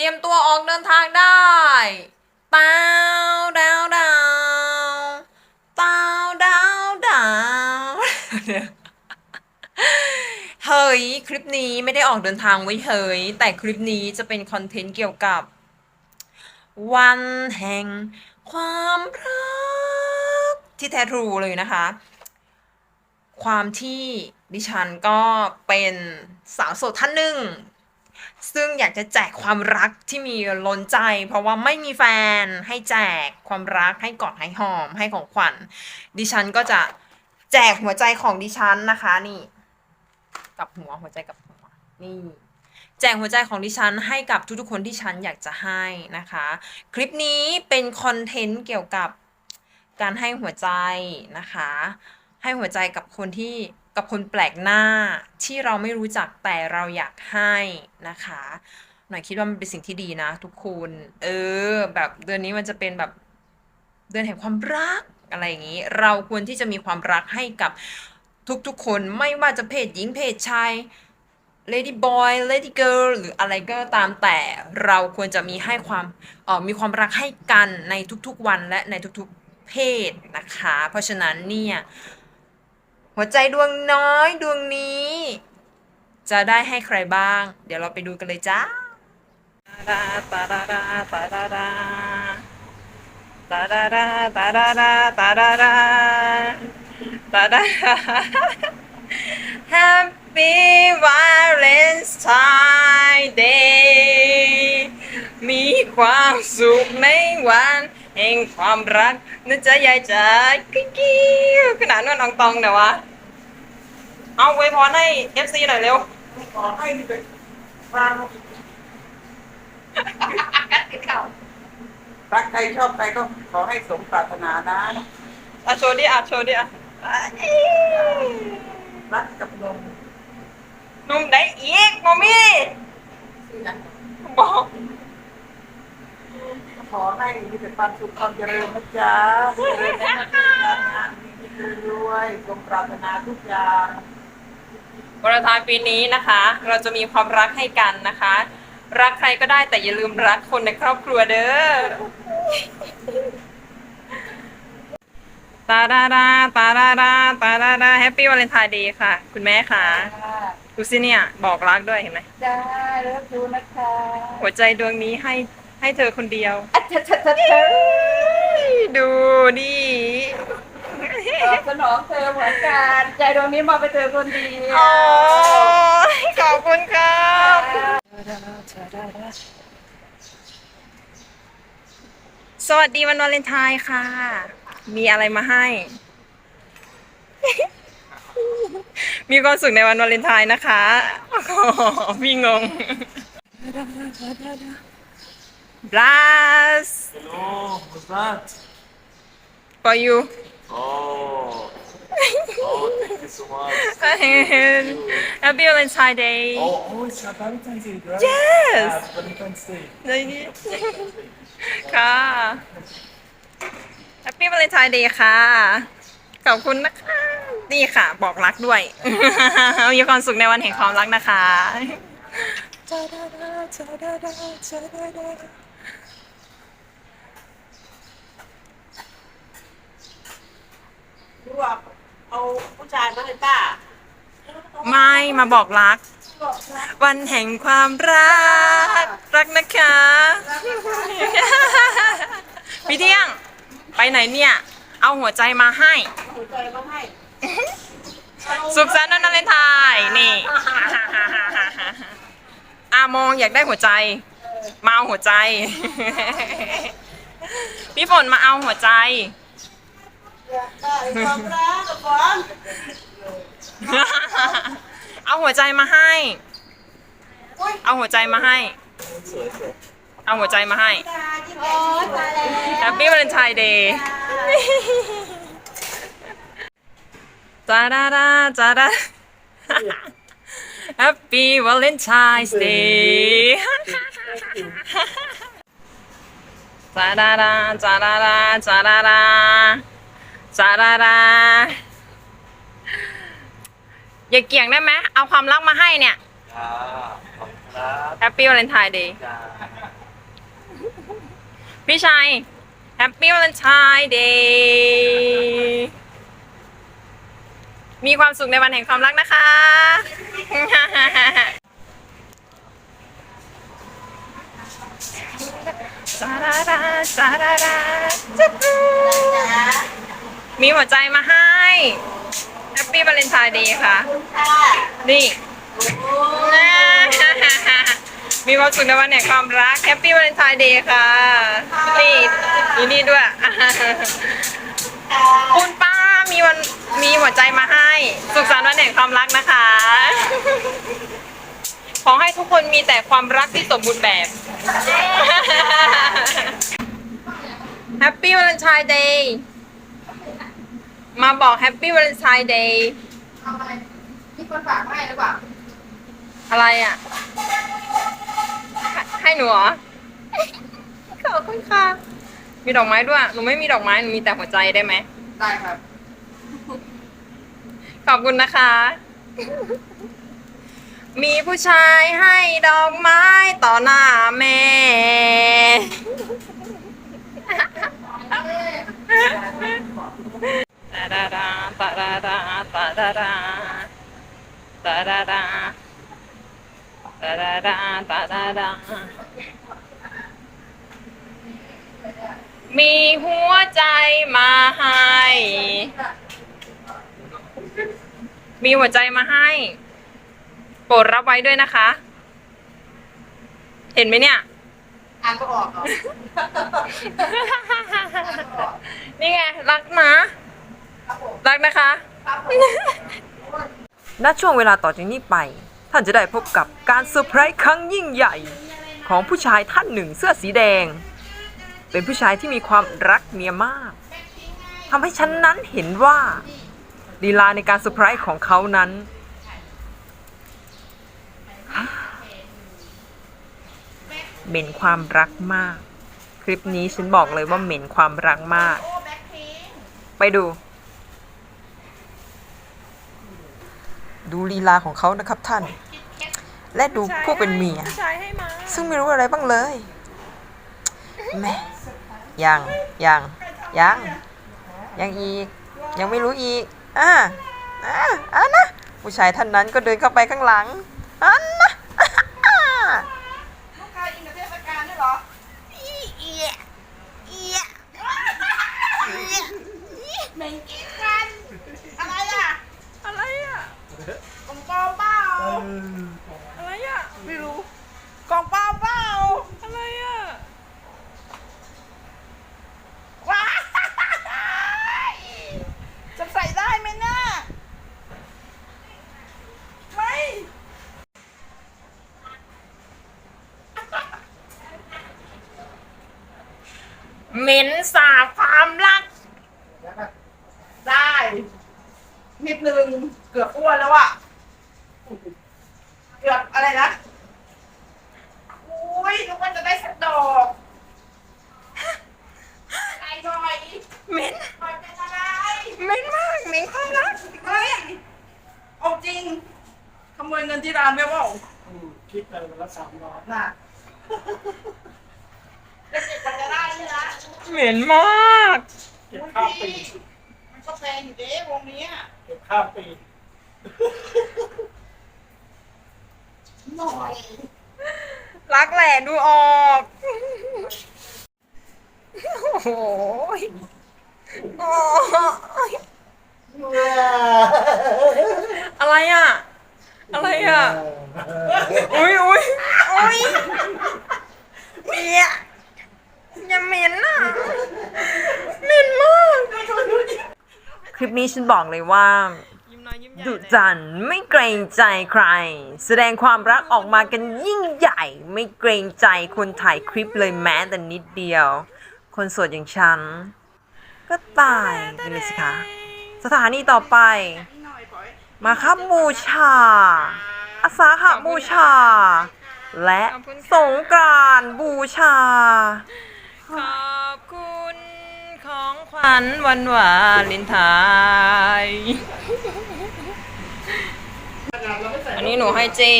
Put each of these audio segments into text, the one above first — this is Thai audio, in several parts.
ตรียมตัวออกเดินทางได้เต้าดาวดาวเต้าดาวดาวเฮ้ยคลิปนี้ไม่ได้ออกเดินทางไว้เฮ้ยแต่คลิปนี้จะเป็นคอนเทนต์เกี่ยวกับ วันแห่งความรักที่แท้ทรูเลยนะคะ ความที่ดิฉันก็เป็นสาวโสดท่านหนึ่ง ซึ่งอยากจะแจกความรักที่มีล้นใจ เพราะว่าไม่มีแฟนให้แจกความรักให้กอดให้หอมให้ของขวัญ ดิฉันก็จะแจกหัวใจของดิฉันนะคะนี่กับหัวหัวใจกับหัวนี่แจกหัวใจของดิฉันให้กับทุกๆคนที่ฉันอยากจะให้นะคะ คลิปนี้เป็นคอนเทนต์เกี่ยวกับการให้หัวใจนะคะ ให้หัวใจกับคนที่ กับคนแปลกหน้าที่เราไม่รู้จักแต่เราอยากให้นะคะหน่อยคิดว่ามันเป็นสิ่งที่ดีนะ ทุกคนเออ แบบเดือนนี้มันจะเป็นแบบเดือนแห่งความรักอะไรอย่างนี้ เราควรที่จะมีความรักให้กับทุกๆคนไม่ว่าจะเพศหญิงเพศชาย lady boy lady girl หรืออะไรก็ตามแต่เราควรจะมีให้ความออมีความรักให้กันในทุกๆวันและในทุกๆเพศนะคะ เพราะฉะนั้นเนี่ย หัวใจดวงน้อยดวงนี้ จะได้ให้ใครบ้าง เดี๋ยวเราไปดูกันเลยจ้าตาดาตาดาตาดาตาดาตาดาตาดาตาดาตาดาตาดา Happy Valentine Day มีความสุขในวัน แห่งความรักนะจ๊ะยายจ๋ากิ๊กกิ๊วขนาดนวลอองตองเดี๋ยววะ เอาไว้พรให้ FC หน่อยเร็วขอให้เป็นฟังรักใครชอบใครก็ขอให้สมปรารถนานะอะโชว์ดิอะโชว์ดิอะรักกับนมหนุ่มได้อีกมอมี่บอก ขอให้มีแต่ความสุขความเจริญนะจ๊ะเจริญในหน้าที่การงานมีเงินรวยสมปรารถนาทุกอย่างวันทายปีนี้นะคะ เราจะมีความรักให้กันนะคะ รักใครก็ได้แต่อย่าลืมรักคนในครอบครัวเด้อตาดาดาตาดาดาตาดาดาแฮปปี้วาเลนไทน์ดีค่ะ คุณแม่ค่ะดูสิเนี่ย บอกรักด้วยเห็นไหมจ้าเลิกดูนะคะ หัวใจดวงนี้ให้ ให้เธอคนเดียว อัจฉริยะดูดิตอบสนองเธอเหมือนกัน ใจดวงนี้มอบไปเธอคนเดียวโอ้ยขอบคุณครับสวัสดีวันวาเลนไทน์ค่ะ มีอะไรมาให้ มีความสุขในวันวาเลนไทน์นะคะโอ้โหพี่งง Blast Hello, what's that? for you Oh, oh, thank you so much. Happy Valentine Day Oh, oh, it's not Valentine's Day, right? Yes. Yeah, Valentine's Day. นี่ค่ะ Happy Valentine Day ค่ะ ขอบคุณนะคะ นี่ค่ะ บอกรักด้วยมีความสุขในวันแห่งความรักนะคะ รวบเอาผู้ชายมาให้ป้าไม่มาบอกรักวันแห่งความรัก รักนะคะ พี่เที่ยง ไปไหนเนี่ย เอาหัวใจมาให้ หัวใจมาให้สุขสันต์วันวาเลนไทน์นี่ อามองอยากได้หัวใจ มาเอาหัวใจ พี่ฝนมาเอาหัวใจ เอาหัวใจมาให้ เอาหัวใจมาให้ เอาหัวใจมาให้โอ้ยตายแล้ว Happy Valentine Day จ้าดาดาจ้าดา Happy Valentine's Day จ้าดาดาจ้าดาดาจ้าดาดา จ้าดาดาอย่าเกี่ยงได้ไหมเอาความรักมาให้เนี่ย Yeah, ครับ Happy Valentine Day จ้าพี่ชัย Happy Valentine Day มีความสุขในวันแห่งความรักนะคะซาดาดาซาดาดาจุ๊บ มีหัวใจมาให้ Happy Valentine Day ค่ะ นี่มีความสุขในวันแห่งความรัก Happy Valentine Day ค่ะ นี่นี่นี่ด้วย คุณป้ามีวันมีหัวใจมาให้ สุขสันต์วันแห่งความรักนะคะ ขอให้ทุกคนมีแต่ความรักที่สมบูรณ์แบบ Happy Valentine Day มาบอก Happy Valentine Day เอาอะไรมีคนฝากมาให้หรือเปล่าอะไรอะให้ให้หนูเหรอ ขอบคุณค่ะ มีดอกไม้ด้วย หนูไม่มีดอกไม้ หนูมีแต่หัวใจได้ไหม ได้ครับ ขอบคุณนะคะ มีผู้ชายให้ดอกไม้ต่อหน้าแม่ ตาดาดาตาดาดาตาดาดาตาดาดาตาดาดาตาดาดามีหัวใจมาให้ มีหัวใจมาให้ โปรดรับไว้ด้วยนะคะ เห็นไหมเนี่ยอ่านก็ออกเหรอ นี่ไง รักนะค รักนะคะ ณ ช่วงเวลาต่อจากนี้ไป ท่านจะได้พบกับการเซอร์ไพรส์ครั้งยิ่งใหญ่ ของผู้ชายท่านหนึ่งเสื้อสีแดง เป็นผู้ชายที่มีความรักเมียมากทำให้ฉันนั้นเห็นว่าลีลาในการเซอร์ไพรส์ของเขานั้น เหม็นความรักมาก คลิปนี้ฉันบอกเลยว่าเหม็นความรักมาก ไปดู ดูลีลาของเขานะครับท่าน และดูผู้เป็นเมีย ซึ่งไม่รู้อะไรบ้างเลยแม่ยังยังยังยังอีก ยังไม่รู้อีกอ่าอ่าอ่านะผู้ชายท่านนั้นก็เดินเข้าไปข้างหลังอันนะ อ่า ลูกค้าอินกับเทศกาลด้วยเหรอ เหม็นกินกัน อะไรอะ อะไรอะ กล่องเปล่าเปล่า อะไรอะ ไม่รู้ กล่องเปล่าเปล่าอะไรอะ ว้ายจะใส่ได้ไหมน่ะไม่ เหม็นสาบความรัก ได้นิดนึงเกือบอ้วนแล้วอะ อบอะไรนะอุ้ยนึกว่าจะได้สักดอกอะไรหน่อยเหม็นหน่อยเป็นอะไรเหม็นมากเหม็นความรักเฮ้ยเอาจริงขโมยเงินที่ร้านไม่ว่าอืมคิดไปวันละสามร้อยน่ะเด็กๆมันจะได้ใช่ไหมเหม็นมากเก็บข้ามปีมันก็แพงอยู่เด้วงนี้อะเก็บข้ามปี หน่อย รักแหละดูออก โอ้โหโอ้ยอะไรอะ อะไรอะ อุ้ยอุ้ยอุ้ยเนี่ยอย่าเหม็นอะเหม็นมาก คลิปนี้ฉันบอกเลยว่า ดุจันไม่เกรงใจใคร แสดงความรักออกมากันยิ่งใหญ่ ไม่เกรงใจคนถ่ายคลิปเลยแม้แต่นิดเดียว คนโสดอย่างฉัน ก็ตายไปเลยสิคะ สถานีต่อไปหน่อยปล่อยมาคับบูชา อาสาหบูชา และสงกรานต์บูชา ขอบคุณของขวัญวันวาเลนไทน์ อันนี้หนูให้เจ้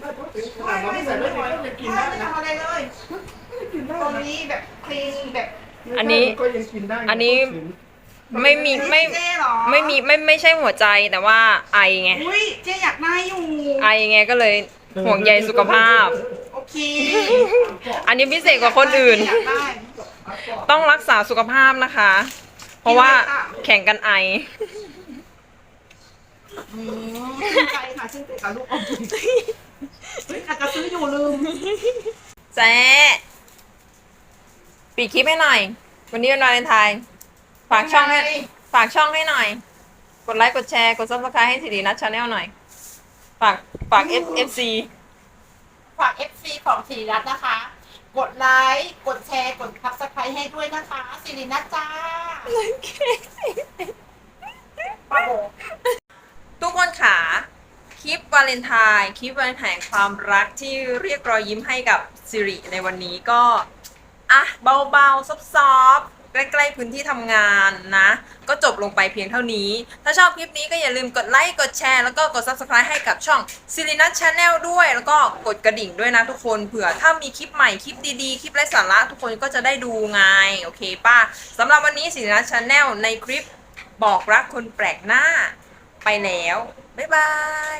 ไม่พูดถึงขนาดเราไม่ใส่ไม่ถึงก็จะกินได้ไม่นะทำอะไรเลยกินได้รงนี้แบบคลีนแบบอันนี้ ก็ยังกินได้อันนี้ไม่มีไม่เจ๊เหรอไม่มีไม่ไม่ใช่หัวใจแต่ว่าไอไง อุ้ยเจ๊อยากได้อยู่ ไอไงก็เลยห่วงใยสุขภาพ โอเคอันนี้พิเศษกว่าคนอื่น อยากได้ ต้องรักษาสุขภาพนะคะ เพราะว่าแข่งกันไอ อืมชื่นใจค่ะชื่นใจกับลูกอมยิ้มเฮ้ยอาจจะซื้ออยู่ลืม แจ๊ปิดคลิปให้หน่อย วันนี้วันวาเลนไทน์ฝากช่องให้ฝากช่องให้หน่อย กดไลค์กดแชร์กดซับสไครต์ให้สิรินัทชาแนลหน่อย ฝากฝาก F F C ฝาก FC ของสีรัตน์นะคะ กดไลค์ กดแชร์ กดซับสไครต์ให้ด้วยนะคะสิรินัทจ้าป้าโบทุกคนขาค ลิปวาเลนไทน์คลิปวาเลนไทน์แห่งความรักที่เรียกรอยยิ้มให้กับสิริในวันนี้ก็อะเบาๆซอฟๆใกล้ๆพื้นที่ทำงานนะ ก็จบลงไปเพียงเท่านี้ ถ้าชอบคลิปนี้ก็อย่าลืมกดไลค์กดแชร์แล้วก็กด subscribe ให้กับช่องซิลินัทชาแนลด้วย แล้วก็กดกระดิ่งด้วยนะทุกคนเผื่อถ้ามีคลิปใหม่คลิปดีๆ คลิปไร้สาระทุกคนก็จะได้ดูไง โอเคป่ะสำหรับวันนี้ซิลินัทชาแนลในคลิปบอกรักคนแปลกหน้าไปแล้ว บ๊ายบาย